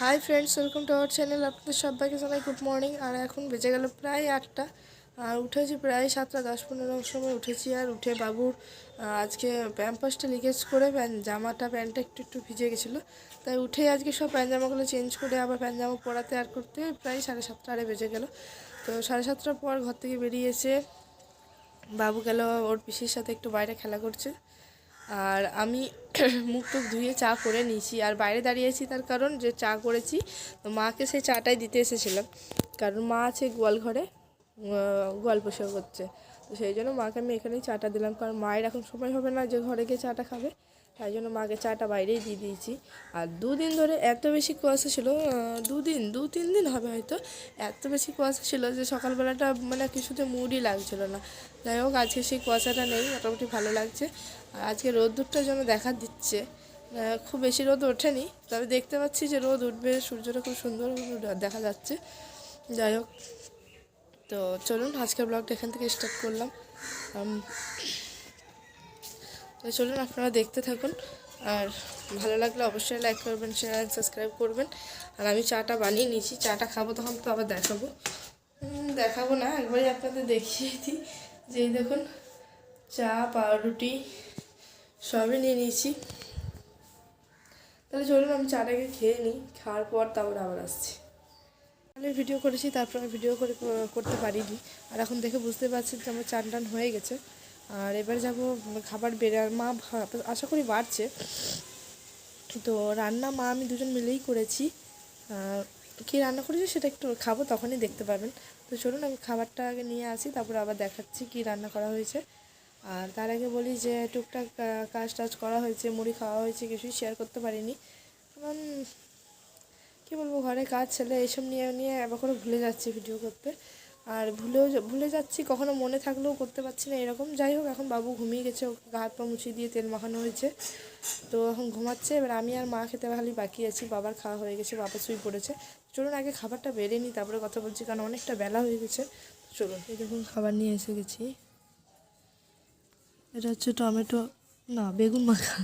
Hi friends welcome to our channel আপনাদের সবাইকে জানাই গুড মর্নিং আর এখন বেজে গেল প্রায় আটটা। আর উঠেছি প্রায় সাতটা, দশ পনেরো সময় উঠেছি। আর উঠে বাবুর আজকে প্যাম্পাসটা লিকেজ করে জামাটা, প্যান্টটা একটু একটু ভিজে গেছিল। তাই উঠে আজকে সব প্যান্ট জামাগুলো চেঞ্জ করে আবার প্যান্ট জামা পরাতে আর করতে প্রায় সাড়ে সাতটা আরে বেজে গেল। তো সাড়ে সাতটার পর ঘর থেকে বেরিয়ে এসে বাবু গেল ওর পিসির সাথে একটু বাইরে খেলা করছে। আর আমি মুখ টুক ধুয়ে চা করে নিয়েছি। আর বাইরে দাঁড়িয়েছি তার কারণ যে চা করেছি, তো মাকে সেই চাটাই দিতে এসেছিলাম। কারণ মা আছে গোয়াল ঘরে গোয়াল পোষা করছে তো সেই জন্য মাকে আমি এখানেই চাটা দিলাম। কারণ মায়ের এখন সময় হবে না যে ঘরে গিয়ে চাটা খাবে। তাই জন্য মাকে চাটা বাইরেই দিয়ে দিয়েছি। আর দুদিন ধরে এত বেশি কুয়াশা ছিল দুদিন, দু, তিন দিন হবে হয়তো, এত বেশি কুয়াশা ছিল যে সকালবেলাটা মানে কিছুতে মুডই লাগছিল না। যাই হোক, আজকে সেই কুয়াশাটা নেই, মোটামুটি ভালো লাগছে। আজকে রোদ্দুরটা যেন দেখা দিচ্ছে খুব বেশি রোদ ওঠেনি, তবে দেখতে পাচ্ছি যে রোদ উঠবে, সূর্যটা খুব সুন্দর দেখা যাচ্ছে। যাই হোক, তো চলুন আজকের ব্লগটা এখান থেকে স্টার্ট করলাম। তো চলুন আপনারা দেখতে থাকুন, আর ভালো লাগলে অবশ্যই লাইক করবেন শেয়ার অ্যান্ড সাবস্ক্রাইব করবেন। আর আমি চাটা বানিয়ে নিয়েছি, চাটা খাব তখন তো আবার দেখাবো। দেখাবো না, একবারই আপনাদের দেখিয়ে দিই। যে দেখুন, চা, পাউরুটি সবই নিয়ে নিয়েছি। তাহলে চলুন আমি চাটাকে খেয়ে নিই, খাওয়ার পর তারপর আবার আসছি। আমি ভিডিও করেছি, তারপর আমি ভিডিও করে করতে পারিনি। আর এখন দেখে বুঝতে পারছি যে আমার চান টান হয়ে গেছে। আর এবার যাব খাবার বেড়ে আর মা আশা করি বাড়ছে। তো রান্না মা, আমি দুজন মিলেই করেছি। কী রান্না করেছি সেটা একটু খাব, তখনই দেখতে পাবেন তো চলুন আমি খাবারটা আগে নিয়ে আসি, তারপর আবার দেখাচ্ছি কী রান্না করা হয়েছে। আর তার আগে বলি যে টুকটাক কাজ টাজ করা হয়েছে, মুড়ি খাওয়া হয়েছে, কিছুই শেয়ার করতে পারিনি। কারণ কী বলব, ঘরে কাজ, ছেলে, এইসব নিয়ে নিয়ে করে ভুলে যাচ্ছি ভিডিও করতে। আর ভুলেও ভুলে যাচ্ছি, কখনো মনে থাকলেও করতে পারছি না এরকম। যাই হোক, এখন বাবু ঘুমিয়ে গেছে গা হাত পা মুছিয়ে দিয়ে তেল মাখানো হয়েছে। তো এখন ঘুমাচ্ছে, এবার আমি আর মা খেতে খালি বাকি আছি, বাবার খাওয়া হয়ে গেছে, বাবা শুয়ে পড়েছে। চলুন, আগে খাবারটা বেড়ে নিই, তারপরে কথা বলছি, কারণ অনেকটা বেলা হয়ে গেছে। চলুন দেখুন, খাবার নিয়ে এসে গেছি। এটা হচ্ছে টমেটো, না, বেগুন মাখা।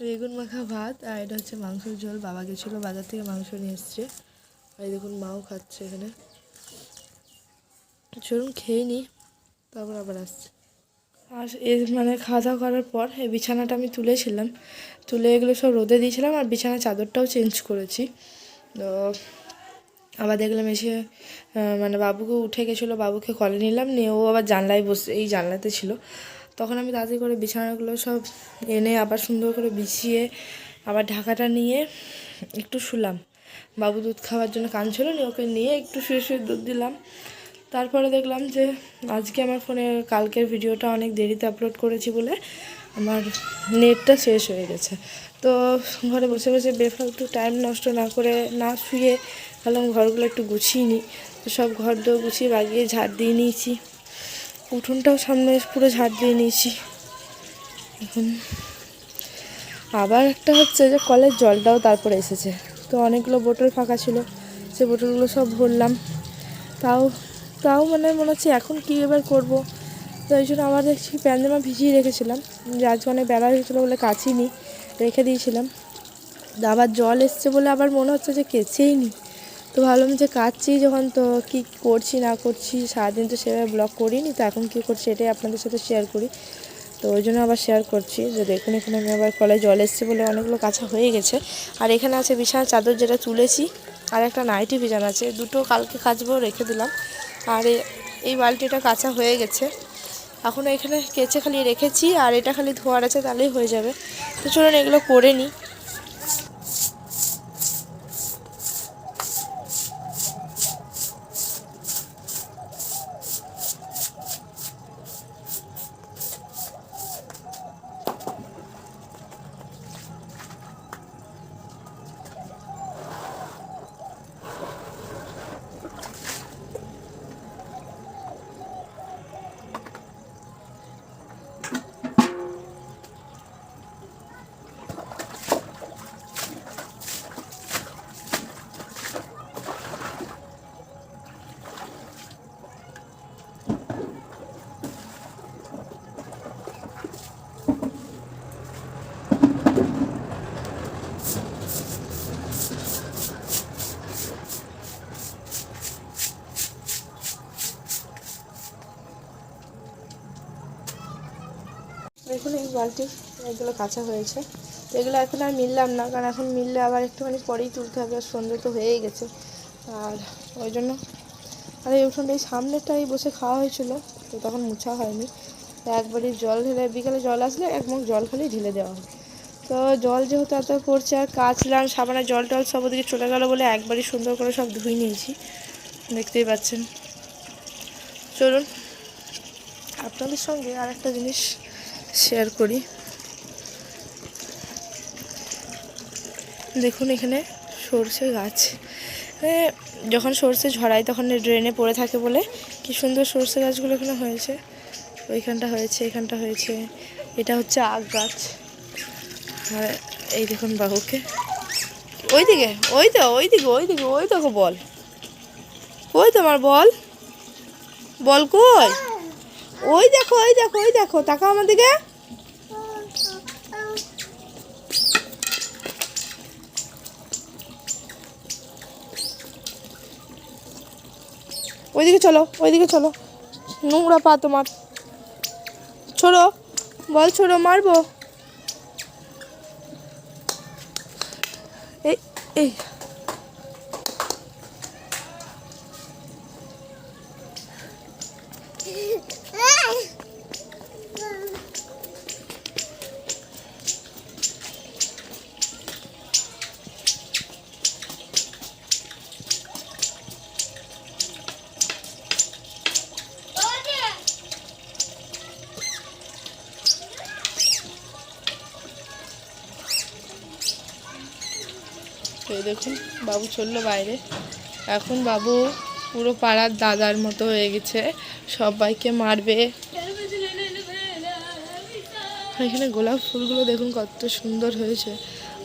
বেগুন মাখা ভাত, আর এটা হচ্ছে মাংসের ঝোল। বাবা গেছিল বাজার থেকে মাংস নিয়ে এসছে। আর দেখুন মাও খাচ্ছে এখানে। চলুন খেয়ে নিই তারপর আবার আসছে। আর এর মানে খাওয়া দাওয়া করার পর এই বিছানাটা আমি তুলেছিলাম। তুলে এগুলো সব রোদে দিয়েছিলাম আর বিছানার চাদরটাও চেঞ্জ করেছি। তো আবার দেখলাম এসে মানে বাবুকে উঠে গেছিল, বাবুকে কলে নিলাম, নিয়ে ও আবার জানলায় বসে, এই জানলাতে ছিল। তখন আমি তাড়াতাড়ি করে বিছানাগুলো সব এনে আবার সুন্দর করে বিছিয়ে আবার ঢাকাটা নিয়ে একটু শুলাম। বাবু দুধ খাওয়ার জন্য কান কাঁদছিল নি ওকে নিয়ে একটু শুয়ে শুয়ে দুধ দিলাম। তারপরে দেখলাম যে আজকে আমার ফোনে কালকের ভিডিওটা অনেক দেরিতে আপলোড করেছি বলে আমার নেটটা শেষ হয়ে গেছে। তো ঘরে বসে বসে বেফালতু টাইম নষ্ট না করে না শুয়ে ভাবলাম ঘরগুলো একটু গুছিয়ে নিই। সব ঘর দোর গুছিয়ে বাগিয়ে ঝাড় দিয়ে নিয়েছি। উঠোনটাও সামনে পুরো ঝাড় দিয়ে নিয়েছি। এখন আবার একটা হচ্ছে যে কলের জলটাও তারপরে এসেছে। তো অনেকগুলো বোতল ফাঁকা ছিল, সে বোতলগুলো সব ভরলাম। তাও তাও মানে মনে হচ্ছে এখন কী এবার করব? তো এই জন্য আবার দেখছি প্যান্জামা ভিজিয়ে রেখেছিলাম, যে আজকে অনেক বেলা হয়েছিলো বলে কাচিনি রেখে দিয়েছিলাম। আবার জল এসছে বলে আবার মনে হচ্ছে যে কেচেই নি। তো ভাবলাম যে কাচ্ছি যখন তো কী করছি, না করছি, সারাদিন তো সেভাবে ব্লগ করিনি, তো এখন কী করছি এটাই আপনাদের সাথে শেয়ার করি। তো ওই জন্য আবার শেয়ার করছি যে দেখুন, এখানে আমি আবার কলে জল এসছে বলে অনেকগুলো কাঁচা হয়ে গেছে। আর এখানে আছে বিশাল চাদর যেটা তুলেছি, আর একটা নাইটি ভিজানো আছে, দুটো কালকে কাচবো রেখে দিলাম। আর এই বালতিটা কাঁচা হয়ে গেছে। এখনও এখানে কেচে খালি রেখেছি, আর এটা খালি ধোয়ার আছে তাহলেই হয়ে যাবে। তো চলুন এগুলো করে নিই। দেখুন এই বালতি, এগুলো কাঁচা হয়েছে। তো এগুলো এখন আর মিললাম না, কারণ এখন মিললে আবার একটুখানি পরেই তুলতে হবে, আর সন্ধ্যে তো হয়েই গেছে। আর ওই জন্য আর এই উঠোনটা এই সামনেটাই বসে খাওয়া হয়েছিল, তো তখন মুছা হয়নি। একবারই জল ঢেলে, বিকালে জল আসলে এক মুখ জল খালি ঢেলে দেওয়া হয়। তো জল যেহেতু এত পড়ছে, আর কাচলাম, সাবানের জল টল সব ওদিকে চলে গেল বলে একবারই সুন্দর করে সব ধুই নিয়েছি। দেখতেই পাচ্ছেন। চলুন, আপনাদের সঙ্গে আর একটা জিনিস শেয়ার করি। দেখুন এখানে সর্ষে গাছ। যখন সর্ষে ঝরায় তখন ড্রেনে পড়ে থাকে বলে কি সুন্দর সর্ষে গাছগুলো এখানে হয়েছে। ওইখানটা হয়েছে, এখানটা হয়েছে। এটা হচ্ছে আগ গাছ। আর এই দেখুন বাহুকে ওই দিকে ওই তো ওই দিকে ওই দিকে ওই দেখো বল। ওই তোমার বল? বল কই? ওই দেখো ওই দেখো ওই দেখো তাকা আমার দিকে। ওইদিকে চলো ওইদিকে চলো। নোংরা পা তোমার। ছোড়ো বল ছোড়ো মারবো? এই এই। এই দেখুন, বাবু চলল বাইরে। এখন বাবু পুরো পাড়ার দাদার মতো হয়ে গেছে, সবাইকে মারবে। এখানে গোলাপ ফুলগুলো দেখুন কত সুন্দর হয়েছে।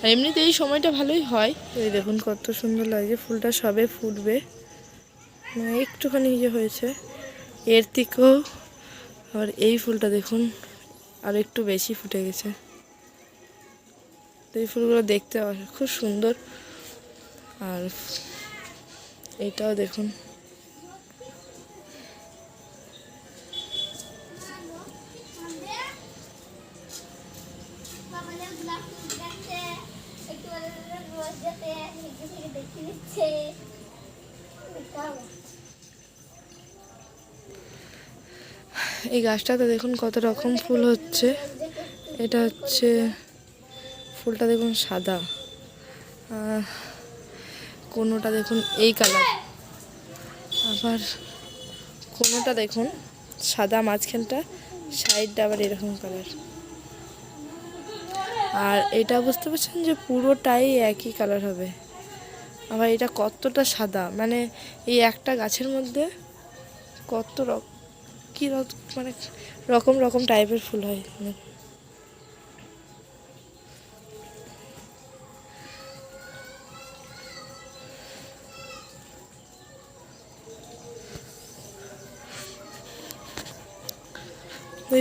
আর এমনিতে এই সময়টা ভালোই হয়। এই দেখুন কত সুন্দর লাগে ফুলটা সবে ফুটবে। মানে একটুখানি ইয়ে হয়েছে। এর থেকেও আর এই ফুলটা দেখুন, আর একটু বেশি ফুটে গেছে। তো এই ফুলগুলো দেখতে খুব সুন্দর। আর এটাও দেখুন। এই গাছটাতে দেখুন কত রকম ফুল হচ্ছে। এটা হচ্ছে ফুলটা দেখুন সাদা। কোনোটা দেখুন, এই কালার। আবার কোনোটা দেখুন, সাদা মাঝখানটা, সাইডটা আবার এরকম কালার। আর এটা বুঝতে পারছেন যে পুরোটাই একই কালার হবে। আবার এটা কতটা সাদা মানে এই একটা গাছের মধ্যে কত রকম কী মানে রকম রকম টাইপের ফুল হয়।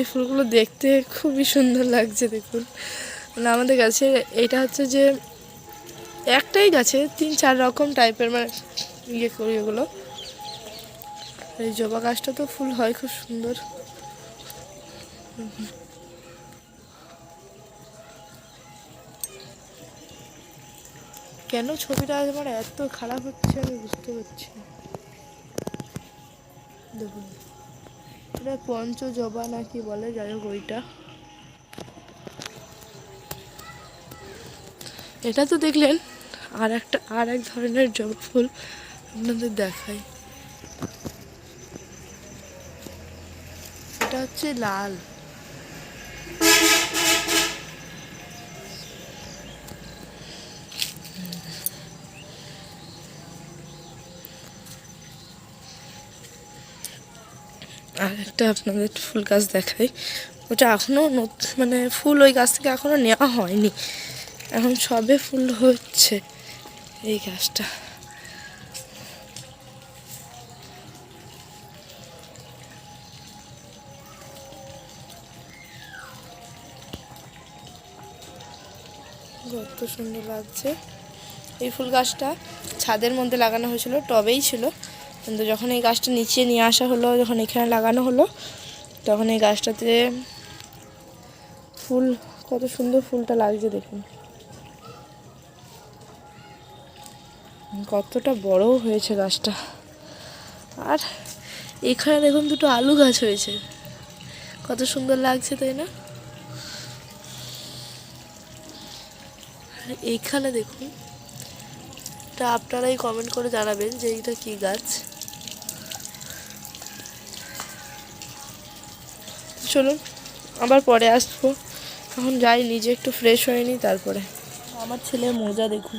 এই ফুলগুলো দেখতে খুবই সুন্দর লাগছে দেখুন। মানে আমাদের গাছে এটা হচ্ছে যে একটাই গাছে তিন চার রকম টাইপের মানে ইয়ে করি এগুলো। এই জবা গাছটা তো ফুল হয় খুব সুন্দর। কেন ছবিটা আমার এত খারাপ হচ্ছে আমি বুঝতে পারছি দেখুন। এটা পঞ্চ জবা না কি বলে? যাই হোক ওইটা। এটা তো দেখলেন, আর একটা, আর এক ধরনের জবা ফুল আপনাদের দেখাই। এটা হচ্ছে লাল আর একটা আপনাদের ফুল গাছ দেখাই। ওটা এখনও মানে ফুল ওই গাছ থেকে এখনও নেওয়া হয়নি। এখন সবে ফুল হচ্ছে এই গাছটা। কত সুন্দর লাগছে। এই ফুল গাছটা ছাদের মধ্যে লাগানো হয়েছিল, টবেই ছিল। কিন্তু যখন এই গাছটা নিচে নিয়ে আসা হলো, যখন এখানে লাগানো হলো, তখন এই গাছটাতে ফুল, কত সুন্দর ফুলটা লাগছে দেখুন। কতটা বড়ও হয়েছে গাছটা। আর এখানে দেখুন দুটো আলু গাছ হয়েছে। কত সুন্দর লাগছে, তাই না? এইখানে দেখুন এটা আপনারাই কমেন্ট করে জানাবেন যে এইটা কি গাছ। চলুন আবার পরে আসব। এখন যাই নিজে একটু ফ্রেশ হয়ে নিই তারপরে। আমার ছেলের মোজা দেখুন।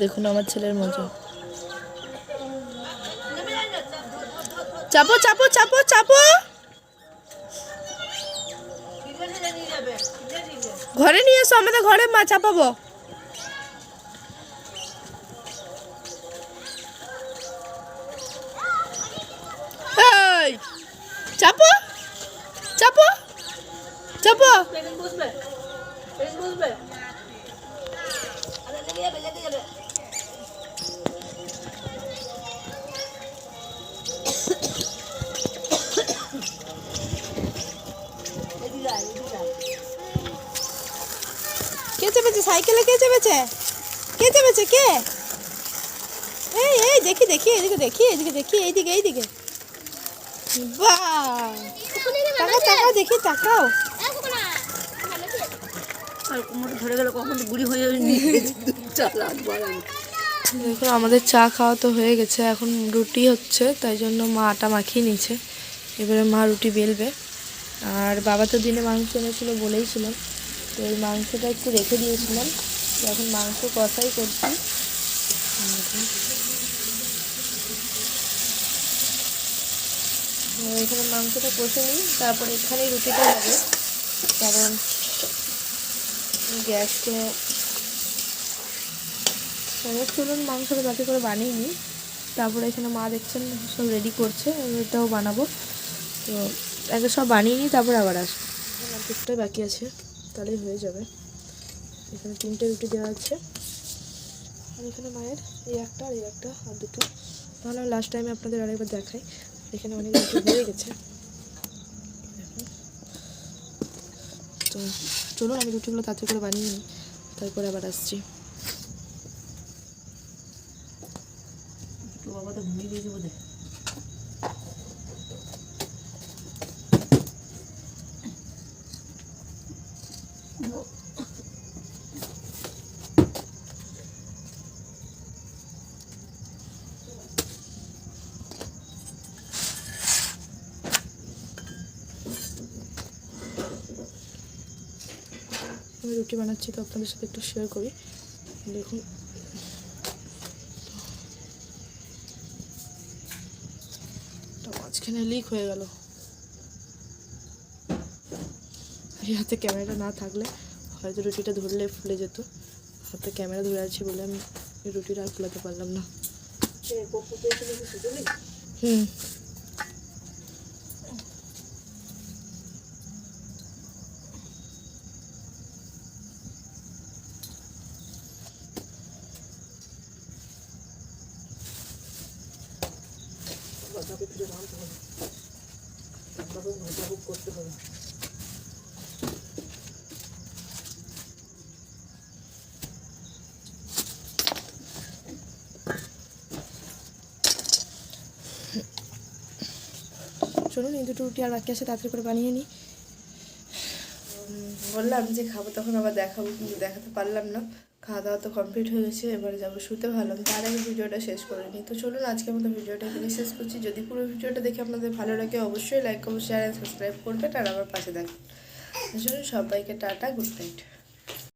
দেখুন আমার ছেলের মজা। চাপো চাপো চাপো চাপো! ঘরে নিয়ে এসো আমাদের ঘরে মা চাপাবো। সাইকেলে কে চেপেছে? কে চেপেছে? কে? এই এই দেখি দেখি এদিকে দেখি এদিকে দেখি এইদিকে এইদিকে। বাহ! টাকা টাকা দেখি টাকাও। ধরে গেল কখন বুড়ি হয়ে দেখুন আমাদের চা খাওয়া তো হয়ে গেছে এখন রুটি হচ্ছে তাই জন্য মা আটা মাখিয়ে নিয়েছে। এবারে মা রুটি বেলবে। আর বাবা তো দিনে মাংস এনেছিল বলেইছিলাম তো এই মাংসটা একটু রেখে দিয়েছিলাম। এখন মাংস কষাই করছি। এখানে মাংসটা কষে নিই, তারপর এখানেই রুটিটা হবে। কারণ গ্যাসটা এবার চলুন মাংসটা যাতে করে বানিয়ে নিই। তারপরে এখানে মা দেখছেন সব রেডি করছে এটাও বানাবো। তো আগে সব বানিয়ে নিই, তারপরে আবার আসব। বাকি আছে। তাহলেই হয়ে যাবে। এখানে তিনটে রুটি দেওয়া আছে। আর এখানে মায়ের এই একটা, আর এই একটা, আর দুটো। তাহলে আমি লাস্ট টাইমে আপনাদের আরেকবার দেখাই। এখানে অনেক রুটি হয়ে গেছে। তো চলুন, আমি রুটিগুলো তাড়াতাড়ি করে বানিয়ে নিই। তারপরে আবার আসছি। আমি রুটি বানাচ্ছি তো আপনাদের সাথে একটু শেয়ার করি। দেখুন। তো মাঝখানে লিক হয়ে গেল। হাতে ক্যামেরাটা না থাকলে হয়তো রুটিটা ধরলে ফুলে যেত। হাতে ক্যামেরা ধরে আছি বলে আমি রুটিটা আর ফোলাতে পারলাম না। হুম। চলুন এই দুটো রুটি আর বাকি আছে, তাড়াতাড়ি করে বানিয়ে নিই। বললাম যে খাব, তখন আবার দেখাবো, কিন্তু দেখাতে পারলাম না। খাওয়া দাওয়া তো কমপ্লিট হয়ে গেছে, এবারে যাব শুতে ভালো। তার আগে ভিডিওটা শেষ করে নিই। তো চলুন আজকের মতো ভিডিওটা এখানে শেষ করছি। যদি পুরো ভিডিওটা দেখে আপনাদের ভালো লাগে, অবশ্যই লাইক করব শেয়ার সাবস্ক্রাইব করবেন, আর আমার পাশে থাকবেন চলুন, সবাইকে টাটা গুড নাইট